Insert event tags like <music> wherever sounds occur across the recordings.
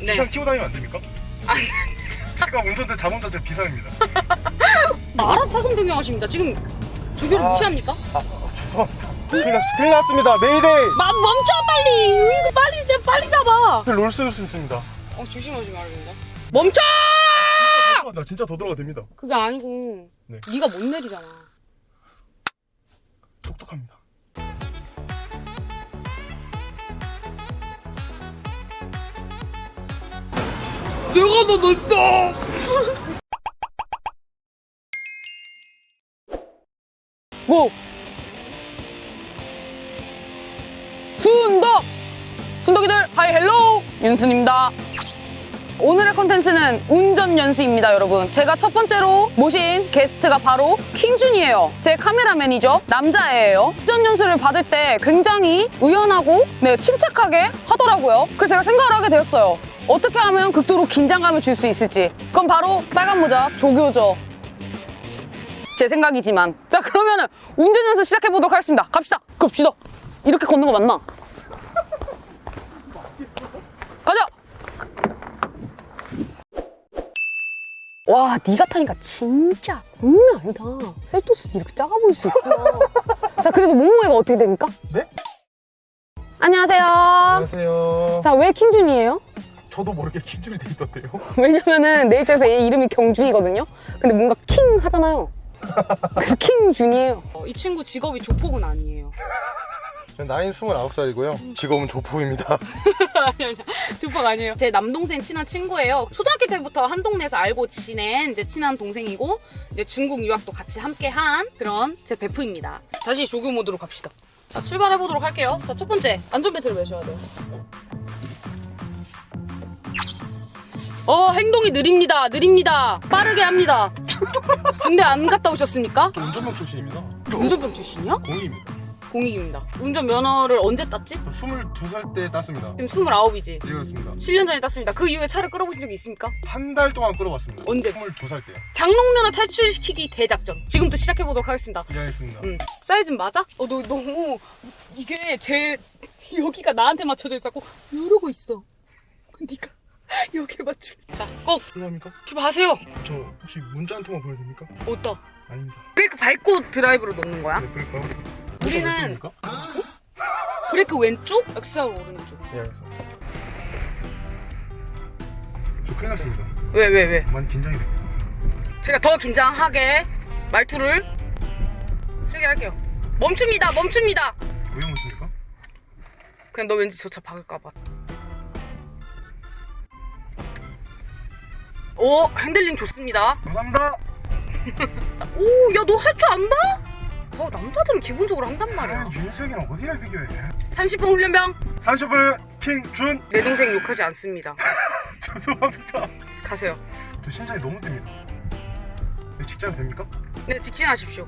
네. 비상 키고 다니면 안 됩니까? 안 제가 운전대 자동차제 비상입니다. 알아서 차선 변경하십니다. 지금 조교를 아. 무시합니까? 아, 죄송합니다. 큰일, 났, 큰일 났습니다. 메이데이. 마, 멈춰 빨리! 이거 빨리 진짜 빨리 잡아! 롤쓸수 있습니다. 어 조심하지 말입니다. 멈춰! 더 들어간다. 진짜 더 들어가 됩니다. 그게 아니고 네. 네가 못 내리잖아. 똑똑합니다. 내가 더 넓다. 고. 순덕. 순덕이들 하이 헬로 윤순입니다. 오늘의 컨텐츠는 운전 연수입니다, 여러분. 제가 첫 번째로 모신 게스트가 바로 킹준이에요. 제 카메라맨이죠. 남자애예요. 운전 연수를 받을 때 굉장히 의연하고 네, 침착하게 하더라고요. 그래서 제가 생각을 하게 되었어요. 어떻게 하면 극도로 긴장감을 줄 수 있을지. 그건 바로 빨간 모자 조교죠. 제 생각이지만. 자, 그러면은 운전 연수 시작해 보도록 하겠습니다. 갑시다. 갑시다. 이렇게 걷는 거 맞나? 가자. 와, 네가 타니까 진짜 장난 아니다. 셀토스 이렇게 작아 보일 수 있구나. 자, 그래서 몸무게가 어떻게 됩니까? 네? 안녕하세요. 안녕하세요. 자, 왜 킹준이에요? 저도 모르게 킹줄이 돼 있던데요. <laughs> 왜냐면은 내 입장에서 얘 이름이 경준이거든요. 근데 뭔가 킹 하잖아요. 그래서 킹준이에요. 이 친구 직업이 조폭은 아니에요. 저는 나이는 29살이고요. 직업은 조폭입니다. <laughs> 조폭 아니에요. 제 남동생 친한 친구예요. 초등학교 때부터 한 동네에서 알고 지낸 이제 친한 동생이고 이제 중국 유학도 같이 함께 한 그런 제 베프입니다. 다시 조교 모드로 갑시다. 자 출발해 보도록 할게요. 자 첫 번째 안전벨트를 매셔야 돼요. 어 행동이 느립니다. 느립니다. 빠르게 합니다. 군대 안 갔다 오셨습니까? 저 운전병 출신입니다. 운전병 출신이야? 공입니다. 공익입니다. 운전 면허를 언제 땄지? 저 22살 때 땄습니다. 지금 29이지. 예, 그렇습니다. 7년 전에 땄습니다. 그 이후에 차를 끌어보신 적이 있습니까? 한 달 동안 끌어봤습니다. 언제? 22살 때요. 장롱면허 탈출시키기 대작전. 지금부터 시작해보도록 하겠습니다. 기대하겠습니다. 응. 사이즈는 맞아? 어, 너 너무 이게 제 여기가 나한테 맞춰져 있었고 누르고 있어. 네가 <laughs> 여기에 맞출. 자, 꼭 필요합니까? 출발하세요. 저 혹시 문자 한 통만 보내도 됩니까? 어떠? 아닙니다. 브레이크 밟고 드라이브로 놓는 거야? 네, 그럴까요? 우리는- 왼쪽입니까? 브레이크 왼쪽, 엑스하고 오른쪽. 예, 알겠습니다. 저 큰일 났습니다. 왜, 왜, 왜? 많이 긴장이 됩니다. 제가 더 긴장하게 말투를 세게 할게요. 멈춥니다, 멈춥니다. 왜 오십니까? 그냥 너 왠지 저 차 박을까봐. 오, 핸들링 좋습니다. 감사합니다. <laughs> 오, 야, 너 할 줄 안다? 어, 남자들은 기본적으로 한단 말이야. 아, 윤석이랑 어디를 비교해? 30분 훈련병, 산쇼브 킹준 내 동생 욕하지 않습니다. <laughs> 죄송합니다. 가세요. 저 심장이 너무 뜹니다. 네, 직장 됩니까? 네, 직진하십시오.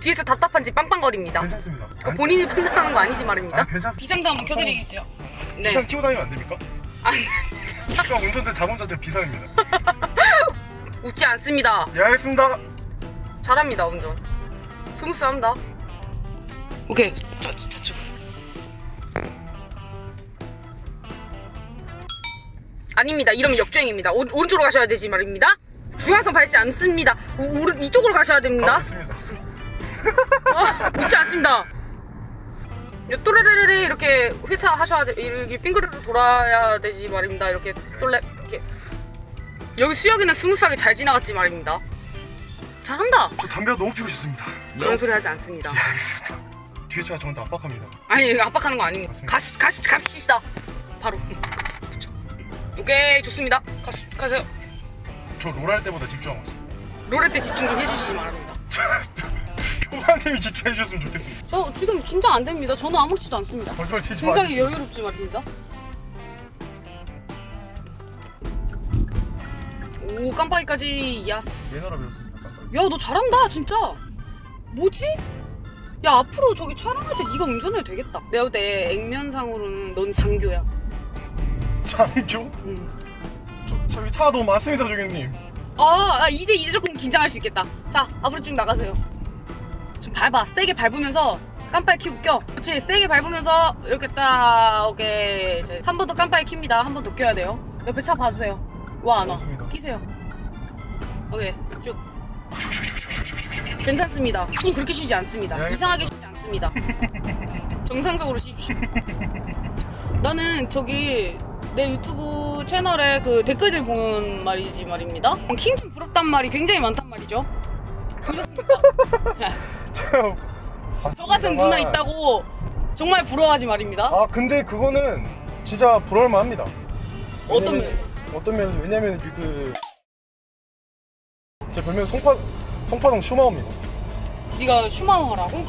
뒤에서 답답한지 빵빵거립니다. 괜찮습니다. 그거 본인이 판단하는 거 아니지 말입니다. 아, 괜찮습니다. 비상등 한번 켜드리겠어요. 비상 네. 키고 다니면 안 됩니까? 안 제가 운전대 자동차제 비상입니다. <laughs> 웃지 않습니다. 예, 알겠습니다. 잘합니다, 운전. 스무스합니다. 오케이. 저, 저쪽. 아닙니다. 이러면 역주행입니다. 오, 오른쪽으로 가셔야 되지 말입니다. 중앙선 밟지 않습니다. 오, 오른 이쪽으로 가셔야 됩니다. 알겠습니다. 아, <laughs> 웃지 않습니다. 또레레레레 이렇게 회차하셔야 돼. 이렇게 빙그르르 돌아야 되지 말입니다. 이렇게 똘레 이렇게. 여기 수혁이는 스무스하게 잘 지나갔지 말입니다. 잘한다. 저 담배 너무 피고 싶습니다. 그런 소리 하지 않습니다. 예, 알겠습니다. 뒤에 차가 저한테 압박합니다. 아니 이거 압박하는 거 아닙니다. 가시 가시 갑시다. 바로. 응. 오케이 좋습니다. 가시 가세요. 저 롤 할 때보다 집중하고 있어요. 롤에 때 집중 좀 해주시기 바랍니다. <laughs> 교관님이 집중해 주셨으면 좋겠습니다. 저 지금 긴장 안 됩니다. 저는 아무렇지도 않습니다. 거짓말 치지. 굉장히 여유롭지 말입니다. 오 깜빡이까지 야스. 매너라 배웠습니다. 야 너 잘한다 진짜. 뭐지? 야 앞으로 저기 촬영할 때 네가 운전해도 되겠다. 내가 볼때 액면상으로는 넌 장교야. 장교? 응. 저, 저기 차가 너무 많습니다, 조교님. 아, 아, 이제 이제 조금 긴장할 수 있겠다. 자, 앞으로 쭉 나가세요. 지금 밟아. 세게 밟으면서 깜빡이 켜고 껴. 그렇지. 세게 밟으면서 이렇게 딱 오케이. 이제 한 번 더 깜빡이 킵니다. 한 번 더 껴야 돼요. 옆에 차 봐주세요. 와 안 와? 맞습니다. 끼세요. 오케이 쭉. 괜찮습니다. 숨 그렇게 쉬지 않습니다. 네, 알겠습니다. 이상하게 쉬지 않습니다. <laughs> 정상적으로 쉬십시오. 나는 저기 내 유튜브 채널에 그 댓글들 보면 말이지 말입니다. 킹 좀 부럽단 말이 굉장히 많단 말이죠. 보셨습니까? <laughs> 제가 저 같은 누나 있다고 정말 부러워하지 말입니다. 아 근데 그거는 진짜 부러울만합니다. 어떤 왜냐면- 면에서? 어떤 면에서 왜냐면 그제 별명 송파 송파동 슈마우입니다. 네가 슈마우하라고?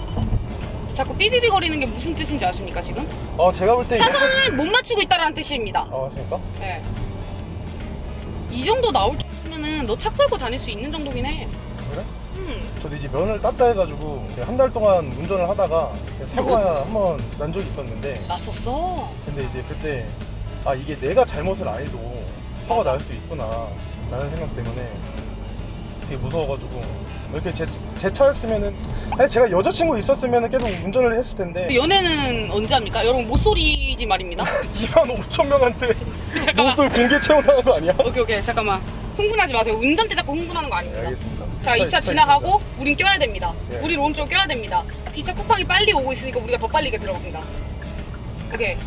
자꾸 삐비비 거리는 게 무슨 뜻인지 아십니까 지금? 아 제가 볼 때 이거- 차선을 못 맞추고 있다라는 뜻입니다. 아 맞습니까? 네. 이 정도 나올 정도면은 너 차 끌고 다닐 수 있는 정도긴 해. 저도 이제 면을 땄다 해가지고 한 달 동안 운전을 하다가 사고가 한 번 난 적이 있었는데 났었어. 근데 이제 그때 아 이게 내가 잘못을 안 해도 사고가 날 수 있구나 라는 생각 때문에 되게 무서워가지고 이렇게 제, 제 차였으면은 사실 제가 여자친구 있었으면 계속 운전을 했을 텐데 근데 연애는 언제 합니까? 여러분 모쏠이지 말입니다. <laughs> 2만 5천 명한테 잠깐만. 모쏠 공개 채용당한 거 아니야? 오케이 오케이 잠깐만. 흥분하지 마세요. 운전대 자꾸 흥분하는 거 네, 아닙니다. 알겠습니다 자, 이차 지나가고 우린 껴야 됩니다. 네. 우리 오른쪽 껴야 됩니다. 뒷차 쿠팡이 빨리 오고 있으니까 우리가 더 빨리 들어갑니다. 오케이.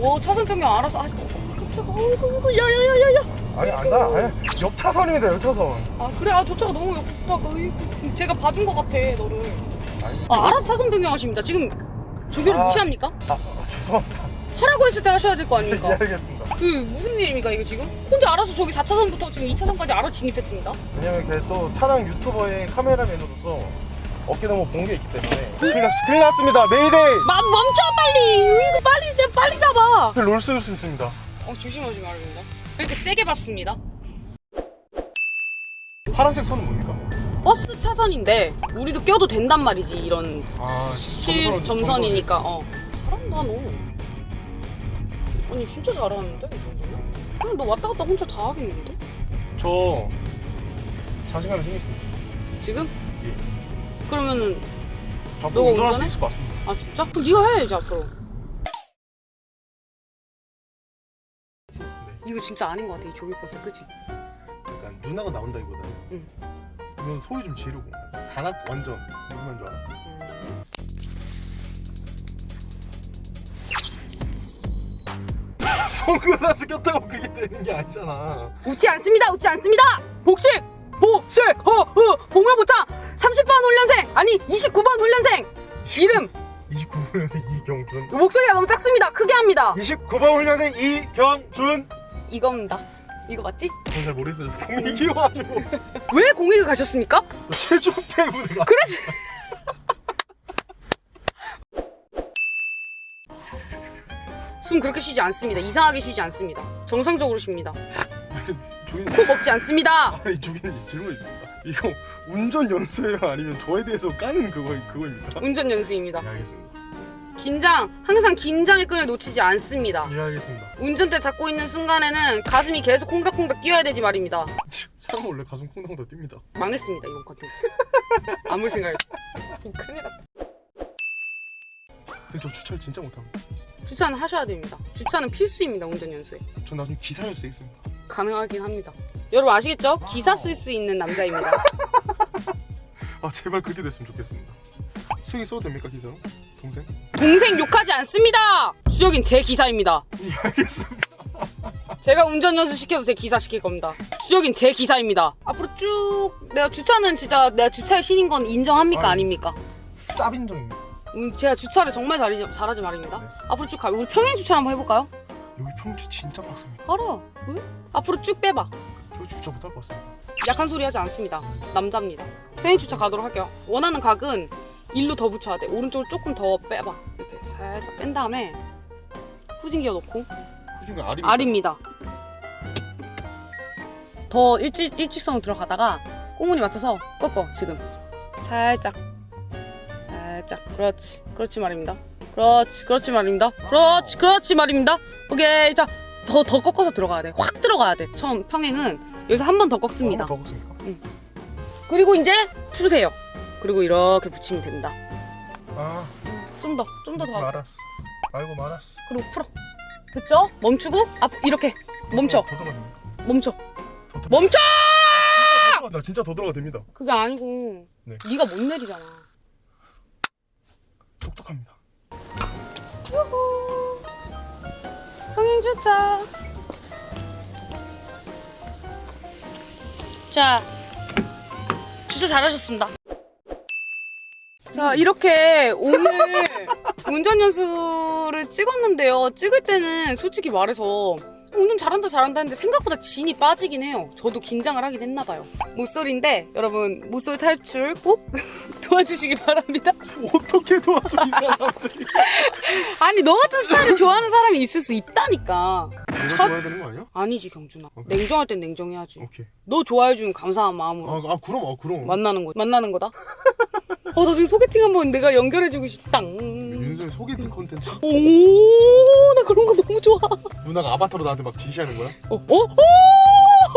오, 차선 변경 알아서 하시. 어, 깜짝아. 어이구, 야야야야야. 아니 안다 아니 옆 차선입니다 옆 차선 아 그래, 아 저 차가 너무. 어이구, 제가 봐준 것 같아, 너를. 아니, 아, 알아서 차선 변경하십니다. 지금 저기를 아. 무시합니까? 아, 아, 죄송합니다 하라고 했을 때 하셔야 될 거 <laughs> 예 아닙니까? 알겠습니다 그 무슨 일입니까 이거 지금? 혼자 알아서 저기 4차선부터 지금 2차선까지 알아 진입했습니다. 왜냐면 그게 또 차량 유튜버의 카메라맨으로서 어깨 너무 본 게 있기 때문에 큰일, 났, 큰일 났습니다 메이데이 마, 멈춰 빨리! 이거 빨리 잡 빨리 잡아! 롤 쓸 수 있습니다 어 조심하지 말입니다. 이렇게 세게 밟습니다. 파란색 선은 뭡니까? 버스 차선인데 우리도 껴도 된단 말이지 이런 아 실 점선이니까. 어. 잘한다 너. 아니 진짜 잘하는데 이 정도면? 그냥 너 왔다 갔다 혼자 다 하겠는데? 저 자신감이 생겼습니다 지금? 예. 그러면은 앞으로 너가 운전할 수 운전해? 있을 것 같습니다 아 진짜? 그럼 네가 해 이제 앞으로. 이거 진짜 아닌 것 같아 이 조개버스 그치? 약간 누나가 나온다기보다 응. 이건 소리 좀 지르고 단합 완전 누구만 줄 알아 송근아스 꼈다고 그게 되는 게 아니잖아 웃지 않습니다. 웃지 않습니다. 복식, 복식, 허, 허, 복면보타 30번 훈련생 아니 29번 훈련생 이름 29훈련생 이경준 목소리가 너무 작습니다. 크게 합니다. 29번 훈련생 이경준 이겁니다. 이거 맞지? 저는 잘 모르겠어요 공이 이겨가지고 왜 공익을 가셨습니까? 체중 때문에 가 그래서 숨 그렇게 쉬지 않습니다. 이상하게 쉬지 않습니다. 정상적으로 쉽니다. 조인 코 먹지 않습니다. 아니 조인 질문 있습니다 이거 운전 연수예요 아니면 저에 대해서 까는 그거 그거입니까? 운전 연수입니다. 예 알겠습니다 긴장, 항상 긴장의 끈을 놓치지 않습니다. 예 알겠습니다 운전대 잡고 있는 순간에는 가슴이 계속 콩닥콩닥 뛰어야 되지 말입니다. 사람 원래 가슴 콩닥콩닥 뜁니다 망했습니다 이번 컨텐츠. <laughs> 아무리 생각해도 큰일 났다. 근데 저 주차를 진짜 못합니다 주차는 하셔야 됩니다. 주차는 필수입니다 운전 연수에. 전 나중에 기사를 쓰겠습니다 가능하긴 합니다. 여러분 아시겠죠? 기사 쓸 수 있는 남자입니다. <laughs> 아 제발 그렇게 됐으면 좋겠습니다 수익 써도 됩니까 기사로? 동생? 동생 욕하지 않습니다. 주혁인 제 기사입니다. <laughs> 예 알겠습니다 제가 운전 연수 시켜서 제 기사 시킬 겁니다. 주혁인 제 기사입니다. 앞으로 쭉 내가 주차는 진짜 내가 주차의 신인 건 인정합니까 아유. 아닙니까? 쌉인정입니다 음, 제가 주차를 정말 잘하지, 잘하지 말입니다. 네. 앞으로 쭉 가. 우리 평행 주차 한번 해볼까요? 여기 평지 진짜 빡셉니다 알아. 왜? 앞으로 쭉 빼봐. 여기 주차 못할 것 같습니다 약한 소리 하지 않습니다. 남자입니다. 평행 주차 가도록 할게요. 원하는 각은 일로 더 붙여야 돼. 오른쪽을 조금 더 빼봐. 이렇게 살짝 뺀 다음에 후진 기어 놓고 후진가 아리 R입니다. 더 일직 일직선으로 들어가다가 꼬문이 맞춰서 꺾어 지금 살짝 살짝 그렇지 그렇지 말입니다. 그렇지 그렇지 말입니다. 그렇지 그렇지 말입니다. 오케이 자더 더 꺾어서 들어가야 돼. 확 들어가야 돼. 처음 평행은 여기서 한 번 더 꺾습니다. 더 걷습니까? 그리고 이제 풀으세요. 그리고 이렇게 붙이면 됩니다. 아 좀 더, 좀 더 더. 말았어 알고 말았어 그리고 풀어. 됐죠? 멈추고 앞 이렇게 멈춰, 더 들어가 됩니다 멈춰, 더 들어가- 멈춰. 들어간다 진짜 더 들어가 됩니다 그게 아니고 네. 네가 못 내리잖아. 똑똑합니다 성인 주차. 자, 주차 잘하셨습니다. 자, 이렇게 오늘 <laughs> 운전 연수를 찍었는데요. 찍을 때는 솔직히 말해서 운전 잘한다 잘한다 했는데 생각보다 진이 빠지긴 해요. 저도 긴장을 하긴 했나 봐요. 모쏠인데 여러분 모쏠 탈출 꼭 <laughs> 도와주시기 바랍니다. 어떻게 도와줘 이 사람들이 <laughs> 아니 너 같은 스타일을 좋아하는 사람이 있을 수 있다니까. 내가 좋아야 되는 거 아니야? 아니지 경준아. 오케이. 냉정할 땐 냉정해야지. 오케이 너 좋아해주면 감사한 마음으로 아, 아 그럼 아 그럼 만나는 거 만나는 거다. 어, 나 지금 소개팅 한번 내가 연결해주고 싶다. 윤수의 소개팅 콘텐츠 오, 나 그런 거 너무 좋아. 누나가 아바타로 나한테 막 지시하는 거야? 어, 어, 오,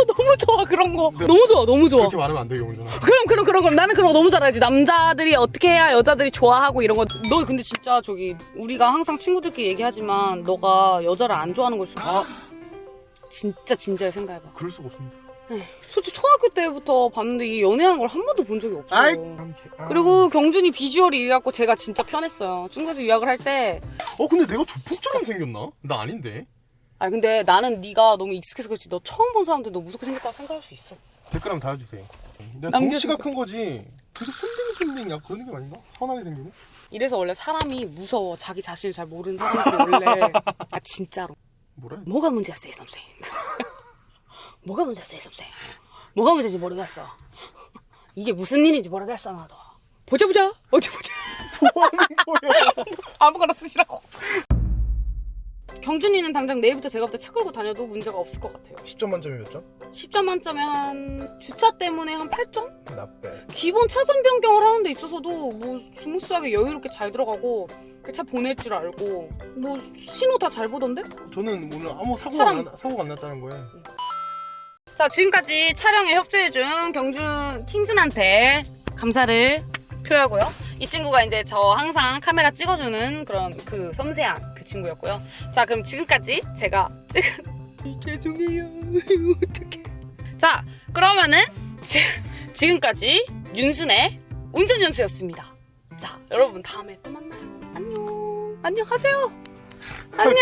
너무 좋아 그런 거. 네. 너무 좋아, 너무 좋아. 그렇게 말하면 안돼 용준아 그럼 그럼 그럼 그럼 나는 그런 거 너무 잘하지. 남자들이 어떻게 해야 여자들이 좋아하고 이런 거. 너 근데 진짜 저기 우리가 항상 친구들끼리 얘기하지만 너가 여자를 안 좋아하는 걸 수도. 아 진짜 진지하게 생각해봐. 그럴 수가 없습니다 솔직히 초등학교 때부터 봤는데 이 연애하는 걸 한 번도 본 적이 없어요. 아이. 아. 그리고 경준이 비주얼이 이래갖고 제가 진짜 편했어요. 중국에서 유학을 할 때. 어 근데 내가 조폭처럼 생겼나? 나 아닌데 아 근데 나는 네가 너무 익숙해서 그렇지. 너 처음 본 사람한테 너 무섭게 생겼다고 생각할 수 있어. 댓글 한번 달아주세요 내가 남겨주세요. 덩치가 큰 거지 계속 손댕이 약 그런 느낌 아닌가? 선하게 생기네 이래서 원래 사람이 무서워. 자기 자신을 잘 모르는 사람들이 원래 <laughs> 아 진짜로. 뭐라 해? 뭐가 세이 썸생. <laughs> 뭐가 문제야, 세이 썸생. 뭐가 문제인지 모르겠어. 이게 무슨 일인지 모르겠어 나도. 보자 보자. 어디 보자. <laughs> 아무거나 쓰시라고. 경준이는 당장 내일부터 제가부터 차 끌고 다녀도 문제가 없을 것 같아요. 10점 만점에 몇 점? 10점 만점에 한 주차 때문에 한 8점? 나빼 기본 차선 변경을 하는 데 있어서도 뭐 스무스하게 여유롭게 잘 들어가고 그 차 보낼 줄 알고 뭐 신호 다 잘 보던데? 저는 오늘 아무 사고가 사람. 안, 나- 사고가 안 났다는 거예요 자 지금까지 촬영에 협조해준 경준 킹준한테 감사를 표하고요. 이 친구가 이제 저 항상 카메라 찍어주는 그런 그 섬세한 그 친구였고요. 자 그럼 지금까지 제가 찍은 <laughs> 죄송해요. 어떡해. 자 그러면은 지, 지금까지 윤순의 운전 연수였습니다. 자 여러분 다음에 또 만나요. 안녕. 안녕 하세요. 안녕.